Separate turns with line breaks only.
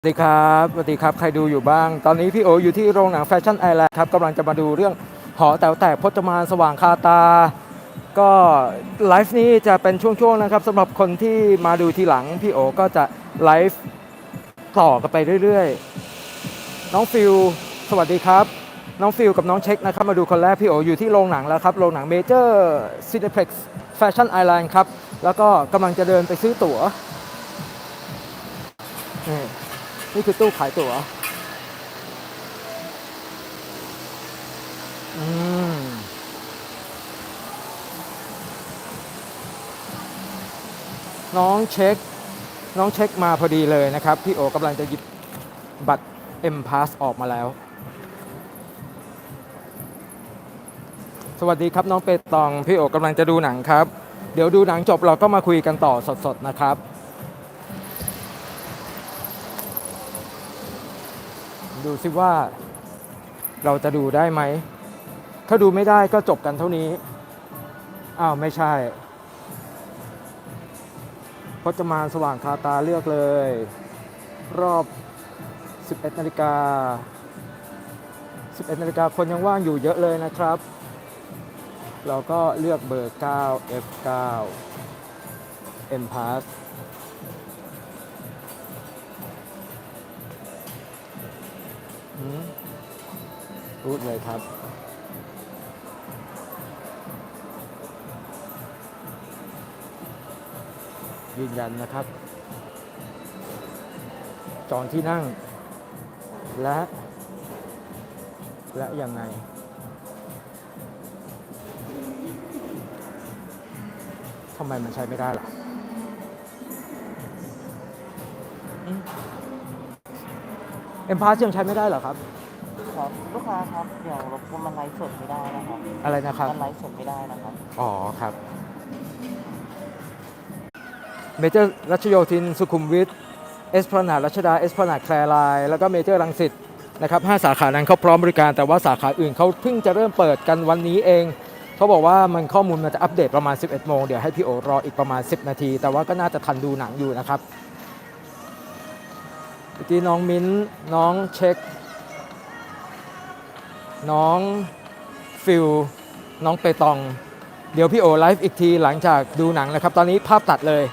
สวัสดีครับสวัสดีครับ ใครดูอยู่บ้าง ตอนนี้พี่โออยู่ที่โรงหนังแฟชั่นไอแลนด์ครับกำลังจะมาดูเรื่องหอแต๋วแตกพจมานสว่างคาตา ก็ไลฟ์นี้จะเป็นช่วงๆนะครับสำหรับคนที่มาดูทีหลัง พี่โอก็จะไลฟ์ต่อกันไปเรื่อยๆ น้องฟิลสวัสดีครับ น้องฟิลกับน้องเช็คนะครับมาดูคนแรกพี่โออยู่ที่โรงหนังแล้วครับ โรงหนังเมเจอร์ซีนิเพล็กซ์แฟชั่นไอแลนด์ครับ แล้วก็กำลังจะเดินไปซื้อตั๋ว นี่คือตู้ขายตั๋วอืมน้องเช็ค น้องเช็คมาพอดีเลยนะครับ พี่โอกำลังจะหยิบบัตร M Pass ออกมาแล้ว สวัสดีครับน้องเปตอง พี่โอกำลังจะดูหนังครับ เดี๋ยวดูหนังจบเราก็มาคุยกันต่อสดๆนะครับ ดูซิว่าเราจะดูได้ไหม ถ้าดูไม่ได้ก็จบกันเท่านี้ อ้าว ไม่ใช่พจมานสว่างคาตาเลือกเลย รอบ 11นาฬิกา11นาฬิกาคนยังว่างอยู่เยอะเลยนะครับ เราก็เลือกเบอร์ 9 F9 M Pass รูดเลยครับยืนยันนะครับ จองที่นั่ง และ และยังไง ทำไมมันใช้ไม่ได้ล่ะ เอ็มพาสยังใช้ไม่ได้เหรอครับ
ครับลูกค้าครับเดี๋ยวรบกวนมันไลฟ์สดไม่ได้นะครับ
อะไรนะครับ
มันไลฟ์สดไม่ได้นะครับ
อ๋อครับ เมเจอร์รัชโยธิน สุขุมวิท เอสพลานาดรัชดา เอสพลานาดแคลร์ไลน์ แล้วก็เมเจอร์รังสิตนะครับห้าสาขานั้นเขาพร้อมบริการ แต่ว่าสาขาอื่นเขาเพิ่งจะเริ่มเปิดกันวันนี้เอง เขาบอกว่ามันข้อมูลมันจะอัปเดตประมาณ 11 โมง เดี๋ยวให้พี่โอรออีกประมาณ 10 นาที แต่ว่าก็น่าจะทันดูหนังอยู่นะครับเมื่อกี้น้องมิ้นน้องเช็ค น้องฟิลน้องเปตอง เดี๋ยวพี่โอไลฟ์อีกทีหลังจากดูหนังนะครับ ตอนนี้ภาพตัดเลย